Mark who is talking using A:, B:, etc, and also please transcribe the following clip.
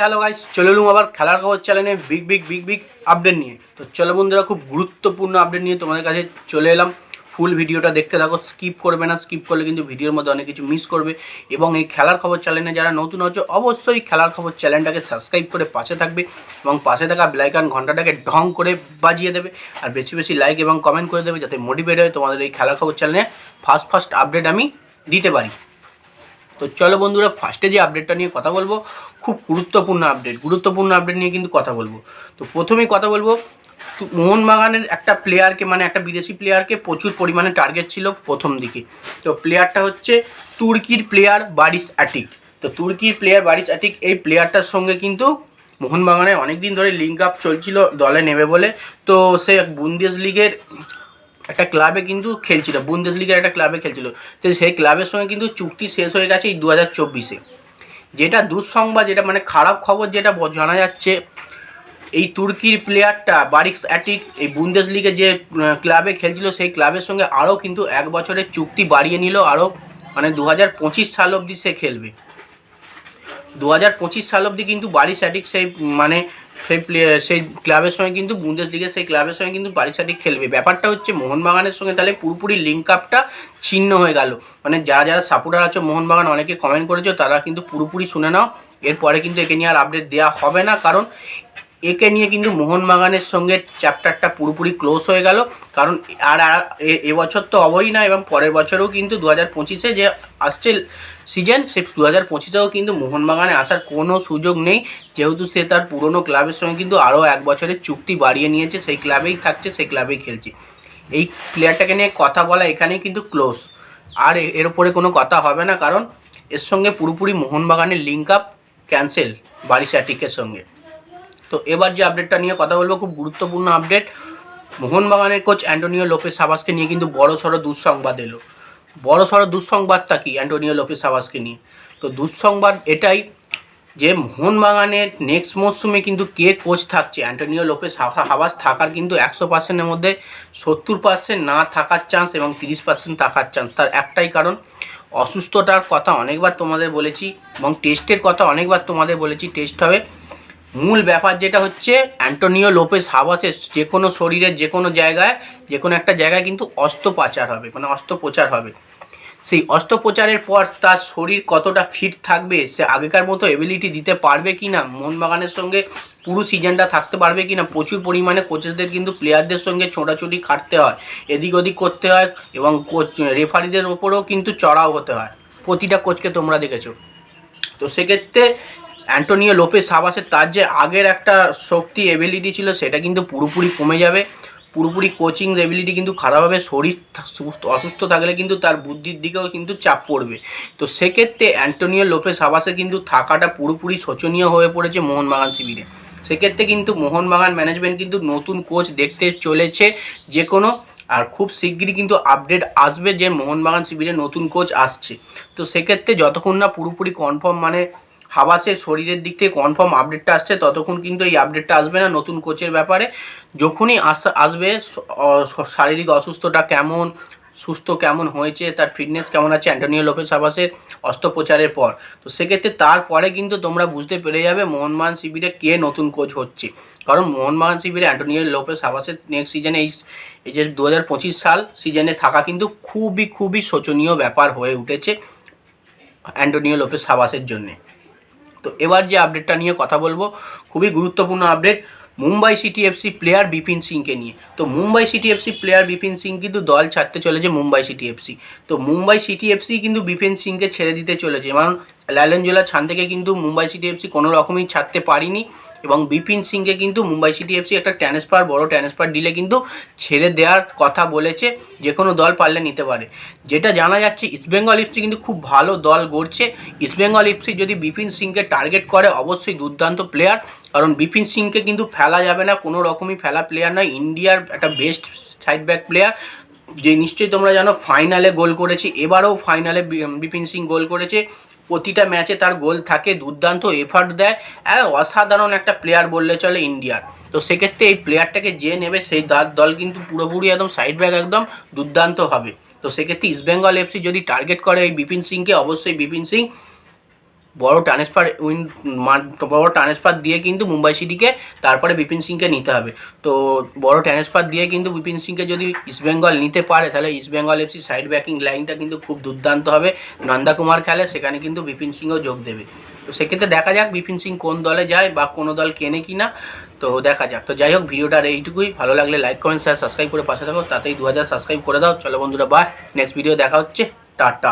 A: Hello guys চলে এলুম আবার খেলার খবর চ্যানেলে big big big big update নিয়ে। তো চলো বন্ধুরা, খুব গুরুত্বপূর্ণ আপডেট নিয়ে তোমাদের কাছে চলে এলাম। ফুল ভিডিওটা দেখতে থাকো স্কিপ করবে না স্কিপ করলে কিন্তু ভিডিওর মধ্যে অনেক কিছু মিস করবে। এবং এই খেলার খবর চ্যানেলে যারা নতুন হচ্ছে অবশ্যই খেলার খবর চ্যানেলটাকে সাবস্ক্রাইব করে পাশে থাকবে এবং পাশে থাকা ব্লাইকান ঘন্টাটাকে ঢং করে বাজিয়ে দেবে। আর বেশি বেশি লাইক এবং কমেন্ট করে দেবে, যাতে মোটিভেট হয় তোমাদের এই খেলার খবর চ্যানেলে ফার্স্ট ফার্স্ট আপডেট আমি দিতে পারি। তো চলো বন্ধুরা ফার্স্টে যে আপডেটটা নিয়ে কথা বলব, খুব গুরুত্বপূর্ণ আপডেট গুরুত্বপূর্ণ আপডেট নিয়ে কিন্তু কথা বলব। তো প্রথমেই কথা বলব, মোহনবাগানের একটা প্লেয়ারকে মানে একটা বিদেশি প্লেয়ারকে প্রচুর পরিমাণে টার্গেট ছিল প্রথম দিকে। তো প্লেয়ারটা হচ্ছে তুর্কির প্লেয়ার বারিস অ্যাটিক তো তুর্কির প্লেয়ার বারিস অ্যাটিক এই প্লেয়ারটার সঙ্গে কিন্তু মোহনবাগানে অনেক দিন ধরে লিঙ্ক আপ চলছিল, দলে নেবে বলে। তো সে বুন্দেশ লিগের একটা ক্লাবে কিন্তু খেলছিল বুন্দেশ লিগের একটা ক্লাবে খেলছিল। তো সেই ক্লাবের সঙ্গে কিন্তু চুক্তি শেষ হয়ে গেছে এই দু হাজার চব্বিশে। যেটা দুঃসংবাদ, যেটা মানে খারাপ খবর, যেটা জানা যাচ্ছে, এই তুর্কির প্লেয়ারটা বারিক্স অ্যাটিক, এই বুন্দেশ লিগে যে ক্লাবে খেলছিল, সেই ক্লাবের সঙ্গে আরও কিন্তু এক বছরের চুক্তি বাড়িয়ে নিল, আরও মানে দু হাজার পঁচিশ সাল অবধি সে খেলবে। দু হাজার পঁচিশ সাল অবধি কিন্তু বারিশ অ্যাটিক সেই মানে সেই প্লেয়ার সেই ক্লাবের সঙ্গে কিন্তু বুন্দেশ লিগের সেই ক্লাবের সঙ্গে কিন্তু অ্যাটিক খেলবে। ব্যাপারটা হচ্ছে মোহনবাগানের সঙ্গে তাহলে পুরোপুরি লিঙ্ক আপটা ছিন্ন হয়ে গেল। মানে যারা যারা সাপোর্টার আছে মোহনবাগান, অনেকে কমেন্ট করেছ, তারা কিন্তু পুরোপুরি শুনে নাও। এরপরে কিন্তু একে নিয়ে আর আপডেট দেওয়া হবে না। কারণ একে নিয়ে কিন্তু মোহনবাগানের সঙ্গে চ্যাপ্টারটা পুরোপুরি ক্লোজ হয়ে গেল। কারণ আর এবছর তো হবেই না এবং পরের বছরেও কিন্তু দু হাজার পঁচিশে যে আসছে সিজন সে দু হাজার পঁচিশেও কিন্তু মোহনবাগানে আসার কোনো সুযোগ নেই। যেহেতু সে তার পুরনো ক্লাবের সঙ্গে কিন্তু আরও এক বছরের চুক্তি বাড়িয়ে নিয়েছে, সেই ক্লাবেই থাকছে, সেই ক্লাবেই খেলছে। এই প্লেয়ারটাকে নিয়ে কথা বলা এখানেই কিন্তু ক্লোজ আর এর উপরে কোনো কথা হবে না, কারণ এর সঙ্গে পুরোপুরি মোহনবাগানের লিঙ্ক আপ ক্যান্সেল বারিশাটিকের সঙ্গে। তো এবার যে আপডেটটা নিয়ে কথা বলব, খুব গুরুত্বপূর্ণ আপডেট মোহনবাগানের কোচ অ্যান্টোনিও লোপেস সাবাসকে নিয়ে কিন্তু বড় সড়ো দুঃসংবাদ এলো। বড় সড়ো দুঃসংবাদটা কি অ্যান্টোনিও লোপেস সাবাসকে নিয়ে? তো দুঃসংবাদ এটাই যে মোহনবাগানের নেক্সট মরশুমে কিন্তু কে কোচ থাকছে? অ্যান্টোনিও লোপেস হাবাস থাকার কিন্তু একশো পার্সেন্টের মধ্যে সত্তর পার্সেন্ট না থাকার চান্স এবং তিরিশ পার্সেন্ট থাকার চান্স তার একটাই কারণ, অসুস্থতার কথা অনেকবার তোমাদের বলেছি এবং টেস্টের কথা অনেকবার তোমাদের বলেছি টেস্ট হবে। মূল ব্যাপার যেটা হচ্ছে, অ্যান্টোনিও লোপেস হাবাসের যে কোনো শরীরের যে কোনো জায়গায়, যে কোনো একটা জায়গায় কিন্তু অস্ত্রোপচার হবে মানে অস্ত্রোপচার হবে। সেই অস্ত্রোপচারের পর তার শরীর কতটা ফিট থাকবে, সে আগেকার মতো এবিলিটি দিতে পারবে কি না মোহনবাগানের সঙ্গে পুরো সিজনটা থাকতে পারবে কি না প্রচুর পরিমাণে কোচেসদের কিন্তু প্লেয়ারদের সঙ্গে ছোটাছুটি খাটতে হয় এদিক ওদিক করতে হয় এবং কোচ রেফারিদের ওপরেও কিন্তু চড়াও হতে হয়। প্রতিটা কোচকে তোমরা দেখেছ। তো সেক্ষেত্রে অ্যান্টোনিও লোপেস সাবাসের তার যে আগের একটা শক্তি এবিলিটি ছিল, সেটা কিন্তু পুরোপুরি কমে যাবে। পুরোপুরি কোচিং এবিলিটি কিন্তু খারাপ হবে, শরীর সুস্থ, অসুস্থ থাকলে কিন্তু তার বুদ্ধির দিকেও কিন্তু চাপ পড়বে। তো সেক্ষেত্রে অ্যান্টোনিও লোপেস সাবাসে কিন্তু থাকাটা পুরোপুরি শোচনীয় হয়ে পড়েছে মোহনবাগান শিবিরে। সেক্ষেত্রে কিন্তু মোহনবাগান ম্যানেজমেন্ট কিন্তু নতুন কোচ দেখতে চলেছে যে কোনো আর খুব শিগগিরই কিন্তু আপডেট আসবে যে মোহনবাগান শিবিরে নতুন কোচ আসছে। তো সেক্ষেত্রে যতক্ষণ না পুরোপুরি কনফার্ম মানে হাবাসের শরীরের দিক থেকে কনফার্ম আপডেটটা আসছে, ততক্ষণ কিন্তু এই আপডেটটা আসবে না নতুন কোচের ব্যাপারে। যখনই আস, আসবে শারীরিক অসুস্থতা কেমন, সুস্থ কেমন হয়েছে, তার ফিটনেস কেমন আছে, অ্যান্টোনিও লোপেস আবাসের অস্ত্রোপচারের পর। তো সেক্ষেত্রে তারপরে কিন্তু তোমরা বুঝতে পেরে যাবে মোহনবাগান শিবিরে কে নতুন কোচ হচ্ছে। কারণ মোহনবাগান শিবিরে অ্যান্টোনিও লোপেস আবাসের নেক্সট সিজনে এই এই যে দু হাজার পঁচিশ সাল সিজনে থাকা কিন্তু খুবই খুবই শোচনীয় ব্যাপার হয়ে উঠেছে অ্যান্টোনিও লোপেস সাবাসের জন্যে। তো এবার যে আপডেটটা নিয়ে কথা বলব, খুবই গুরুত্বপূর্ণ update Mumbai City FC player Bipin সিংকে নিয়ে। তো Mumbai City FC player Bipin Singh কিন্তু দল ছাড়তে চলেছে মুম্বাই সিটি এফসি তো মুম্বাই সিটি এফসি কিন্তু বিপিন সিংকে ছেড়ে দিতে চলেছে, কারণ ল্যালেনজোলা ছান থেকে কিন্তু মুম্বাই সিটি এফসি কোনো রকমই ছাড়তে পারিনি এবং বিপিন সিংকে কিন্তু মুম্বাই সিটি এফসি একটা ট্রান্সফার, বড় ট্রান্সফার ডিলে কিন্তু ছেড়ে দেওয়ার কথা বলেছে, যে কোনো দল পারলে নিতে পারে। যেটা জানা যাচ্ছে ইস্টবেঙ্গল এফসি কিন্তু খুব ভালো দল গড়ছে। ইস্টবেঙ্গল এফসি যদি বিপিন সিংকে টার্গেট করে, অবশ্যই দুর্দান্ত প্লেয়ার কারণ বিপিন সিংকে কিন্তু ফেলা যাবে না, কোনো রকমই ফেলা প্লেয়ার নয়। ইন্ডিয়ার একটা বেস্ট সাইড ব্যাক প্লেয়ার যে নিশ্চয়ই তোমরা জানো ফাইনালে গোল করেছে, এবারও ফাইনালে বিপিন সিং গোল করেছে। প্রতিটা ম্যাচে তার গোল থাকে, দুর্দান্ত এফার্ট দেয়, আর অসাধারণ একটা প্লেয়ার বললে চলে ইন্ডিয়ার। তো সেক্ষেত্রে এই প্লেয়ারটাকে যে নেবে, সেই তার দল কিন্তু পুরোপুরি একদম সাইড ব্যাক একদম দুর্দান্ত হবে। তো সেক্ষেত্রে ইস্টবেঙ্গল এফসি যদি টার্গেট করে এই বিপিন সিংকে, অবশ্যই বিপিন সিং বড় ট্রান্সফার উইন বড় ট্রান্সফার দিয়ে কিন্তু মুম্বাই সিটিকে তারপরে বিপিন সিংকে নিতে হবে। তো বড় ট্রান্সফার দিয়ে কিন্তু বিপিন সিংকে যদি ইস্টবেঙ্গল নিতে পারে, তাহলে ইস্টবেঙ্গল এফসি সাইড ব্যাকিং লাইনটা কিন্তু খুব দুর্দান্ত হবে। নন্দা কুমার খেলে সেখানে কিন্তু বিপিন সিংও যোগ দেবে। তো সেক্ষেত্রে দেখা যাক বিপিন সিং কোন দলে যায় বা কোনো দল কেনে কি না তো দেখা যাক। তো যাই হোক ভিডিওটার এইটুকুই। ভালো লাগলে লাইক কমেন্ট শেয়ার সাবস্ক্রাইব করে পাশে থাকো। তাতেই দু হাজার সাবস্ক্রাইব করে দাও। চলো বন্ধুরা বাই নেক্সট ভিডিও দেখা হচ্ছে। টাটা।